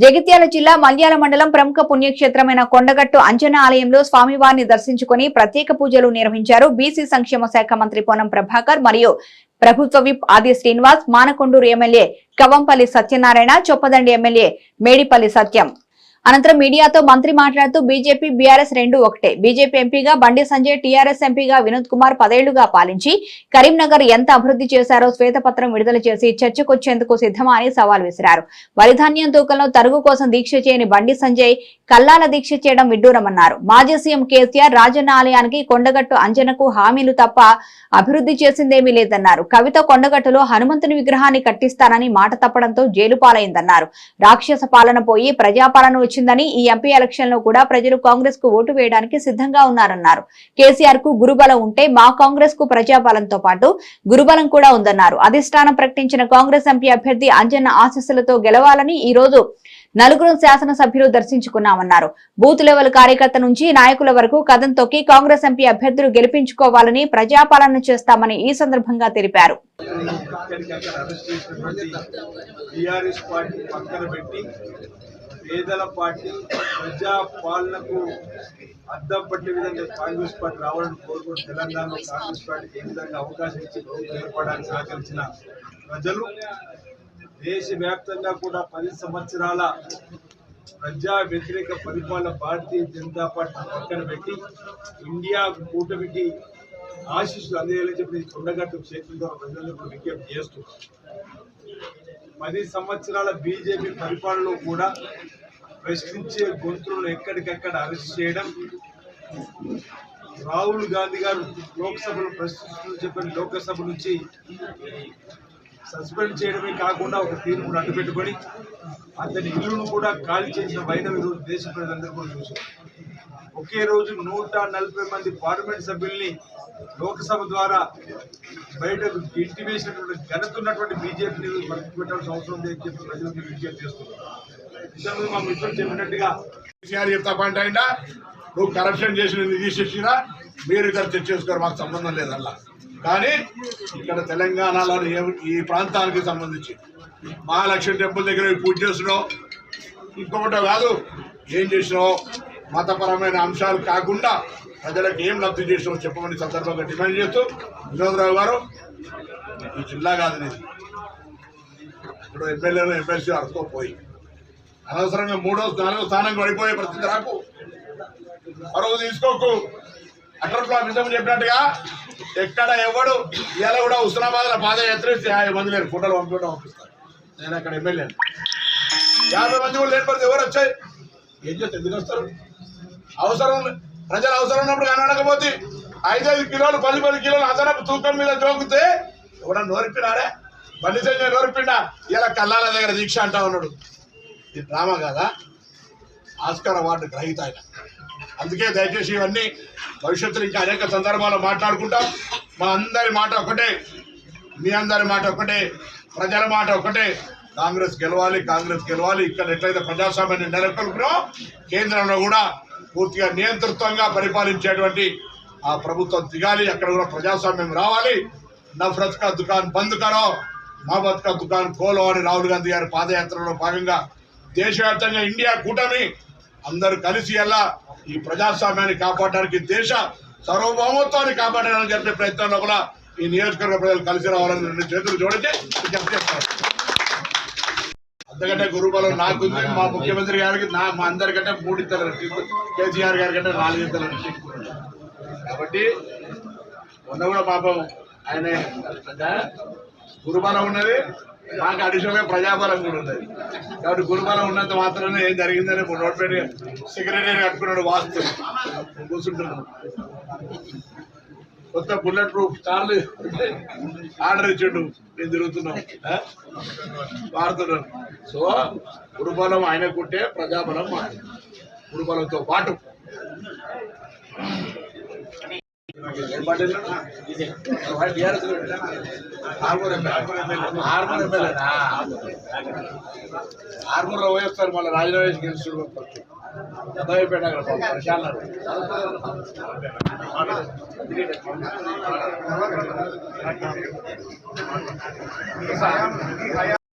జగిత్యాల జిల్లా మల్యాల మండలం ప్రముఖ పుణ్యక్షేత్రమైన కొండగట్టు అంజన ఆలయంలో స్వామివారిని దర్శించుకుని ప్రత్యేక పూజలు నిర్వహించారు బీసీ సంక్షేమ శాఖ మంత్రి పొన్నం ప్రభాకర్ మరియు ప్రభుత్వ whip Adi Srinivas Manakondur MLA Kavampalli Satyanarayana Choppadandi MLA Medipalli Satyam. అనంతరం మీడియాతో మంత్రి మాట్లాడుతూ బీజేపీ బీఆర్ఎస్ రెండు ఒకటే. బీజేపీ ఎంపీగా బండి సంజయ్ టీఆర్ఎస్ ఎంపీగా వినోద్ కుమార్ పదేళ్ళుగా పాలించి కరీంనగర్ ఎంత అభివృద్ధి చేశారో శ్వేతపత్రం విడుదల చేసి చర్చకొచ్చేందుకు సిద్ధమా అని సవాల్ విసిరారు. వరిధాన్యం తూకంలో తరుగు కోసం దీక్ష చేయని బండి సంజయ్ కల్లాల దీక్ష చేయడం విడ్డూరమన్నారు. మాజీ సీఎం కేసీఆర్ రాజన్న ఆలయానికి కొండగట్టు అంజనకు హామీలు తప్ప అభివృద్ధి చేసిందేమీ లేదన్నారు. కవిత కొండగట్టులో హనుమంతుని విగ్రహాన్ని కట్టిస్తానని మాట తప్పడంతో జైలు పాలైందన్నారు. రాక్షస పాలన పోయి ప్రజాపాలన వచ్చిందని ఈ ఎంపీ ఎలక్షన్లో కూడా ప్రజలు కాంగ్రెస్కు ఓటు వేయడానికి సిద్ధంగా ఉన్నారన్నారు. కేసీఆర్కు గురుబలం ఉంటే మా కాంగ్రెస్కు ప్రజాబలంతో పాటు గురుబలం కూడా ఉందన్నారు. అధిష్టానం ప్రకటించిన కాంగ్రెస్ ఎంపీ అభ్యర్థి అంజన్న ఆశీస్సులతో గెలవాలని ఈ రోజు నలుగురు శాసనసభ్యులు దర్శించుకున్నామన్నారు. బూత్ లెవెల్ కార్యకర్త నుంచి నాయకుల వరకు కథం తొక్కి కాంగ్రెస్ ఎంపీ అభ్యర్థులు గెలిపించుకోవాలని ప్రజాపాలన చేస్తామని ఈ సందర్భంగా తెలిపారు. పార్టీ పక్కన పెట్టి పేదల పార్టీ ప్రజా పాలనకు అద్దం పట్టే విధంగా కాంగ్రెస్ పార్టీ రావాలని కోరుకుని తెలంగాణలో కాంగ్రెస్ పార్టీకి ఏ విధంగా అవకాశం ఇచ్చి ప్రభుత్వం ఏర్పడడానికి సహకరించిన ప్రజలు దేశవ్యాప్తంగా కూడా పది సంవత్సరాల ప్రజా వ్యతిరేక పరిపాలన భారతీయ జనతా పార్టీ పక్కన పెట్టి ఇండియా కూటమికి ఆశీస్సులు అందేయాలని చెప్పి కొండగట్టు క్షేత్రం ద్వారా ప్రజలకు విజ్ఞప్తి చేస్తూ పది సంవత్సరాల బీజేపీ పరిపాలనలో కూడా ప్రశ్నించే గొంతులను ఎక్కడికక్కడ అరెస్ట్ చేయడం. రాహుల్ గాంధీ గారు లోక్సభలో ప్రశ్నిస్తూ చెప్పిన లోకసభ నుంచి సస్పెండ్ చేయడమే కాకుండా ఒక తీర్పును అడ్డుపెట్టుకొని అతని ఇల్లును కూడా ఖాళీ చేసిన వైనం ఈరోజు దేశ ప్రజలందరూ కూడా చూశారు. ఒకే రోజు నూట నలభై మంది పార్లమెంట్ సభ్యుల్ని లోక్సభ ద్వారా బయటకు ఇంటివేసినటువంటి ఘనత ఉన్నటువంటి బీజేపీని పెట్టాల్సిన అవసరం ఉందని చెప్పి ప్రజలకు విజ్ఞప్తి చేస్తున్నారు. మా మిత్రులు చెప్పినట్టుగా కేసీఆర్ చెప్తా పంట అయినా నువ్వు కరప్షన్ చేసిన తీసేసినా మీరు ఇద్దరు తెచ్చేసుకోరు మాకు సంబంధం లేదల్లా. కానీ ఇక్కడ తెలంగాణలో ఈ ప్రాంతానికి సంబంధించి మహాలక్ష్మి టెంపుల్ దగ్గర పూజ చేసినావు ఇంకొకటో కాదు ఏం చేసినావు? మతపరమైన అంశాలు కాకుండా ప్రజలకు ఏం లబ్ధి చేసినా చెప్పమని సందర్భంగా డిమాండ్ చేస్తూ వినోదరావు గారు ఈ జిల్లా కాదు ఇప్పుడు ఎమ్మెల్యేలు ఎమ్మెల్సీ అడుకోపోయి అనవసరంగా మూడో నాలుగో స్థానం పడిపోయే పరిస్థితి రాకు. పరువు తీసుకోకు. అటర్ ఫ్లాప్ చెప్పినట్టుగా ఎక్కడ ఎవడు ఇలా కూడా హుస్నాబాద్లో పాదయాత్ర యాభై మంది లేరు ఫోటోలు పంపించడం పంపిస్తారు. నేను అక్కడ ఎమ్మెల్యే యాభై మంది కూడా లేని ఎవరు వచ్చాయి? ఏం చేస్తే ఎందుకు వస్తారు అవసరం ప్రజలు అవసరం ఉన్నప్పుడు కనబడకపోతే ఐదైదు కిలోలు పది పది కిలోలు అదనపు తూకం మీద జోకితే ఎవడన్నా నోరిపినాడే బండి సంజయ్ నోరిపిండా ఇలా కల్లాల దగ్గర దీక్ష అంటా ఉన్నాడు. ఇది డ్రామా కదా? ఆస్కార్ అవార్డు గ్రహీత ఆయన. అందుకే దయచేసి ఇవన్నీ భవిష్యత్తులో ఇంకా అనేక సందర్భాల్లో మాట్లాడుకుంటాం. మా అందరి మాట ఒకటే మీ అందరి మాట ఒకటే ప్రజల మాట ఒకటే కాంగ్రెస్ గెలవాలి కాంగ్రెస్ గెలవాలి. ఇక్కడ ఎట్లయితే ప్రజాస్వామ్యాన్ని నెలకొల్పినో కేంద్రంలో కూడా పూర్తిగా నియంతృత్వంగా పరిపాలించేటువంటి ఆ ప్రభుత్వం దిగాలి. అక్కడ కూడా ప్రజాస్వామ్యం రావాలి. నఫరత్ కా దుకాన్ బంద్ కరో మహబత్ కా దుకాన్ కోలో అని రాహుల్ గాంధీ గారి పాదయాత్రలో భాగంగా దేశవ్యాప్తంగా ఇండియా కూటమి అందరూ కలిసి ఎలా ఈ ప్రజాస్వామ్యాన్ని కాపాడడానికి దేశ సార్వభౌమత్వాన్ని కాపాడడానికి జరిపే ప్రయత్నంలో కూడా ఈ నియోజకవర్గ ప్రజలు కలిసి రావాలని రెండు చేతులు జోడించి విజ్ఞప్తి చేస్తారు అంతకంటే గురుబలం నాకు మా ముఖ్యమంత్రి గారికి నా మా అందరికంటే మూడు ఇద్దరు కేసీఆర్ గారి కంటే నాలుగు ఇద్దరు కాబట్టి మొన్న కూడా పాపం ఆయన గురుబలం ఉన్నది. నాకు అడిషనల్గా ప్రజాబలం కూడా ఉన్నది. కాబట్టి గురుబలం ఉన్నంత మాత్రమే ఏం జరిగిందని నోట్పేట సెక్రటరీ కట్టుకున్నాడు వాస్తు. కూర్చుంటున్నాడు. కొత్త బుల్లెట్ ప్రూఫ్ కార్లు ఆర్డర్ ఇచ్చిండు. నేను తిరుగుతున్నాం. వాడుతున్నాను. సో గురుబలం ఆయనకుంటే ప్రజాబలం ఆయన గురుబలంతో పాటు. ఆర్మూర్ ఎమ్మెల్యే. ఆర్మూర్ మళ్ళీ రాజీనామా గెలుచుడు పెద్దపేట అక్కడ పాపం ప్రశాంత్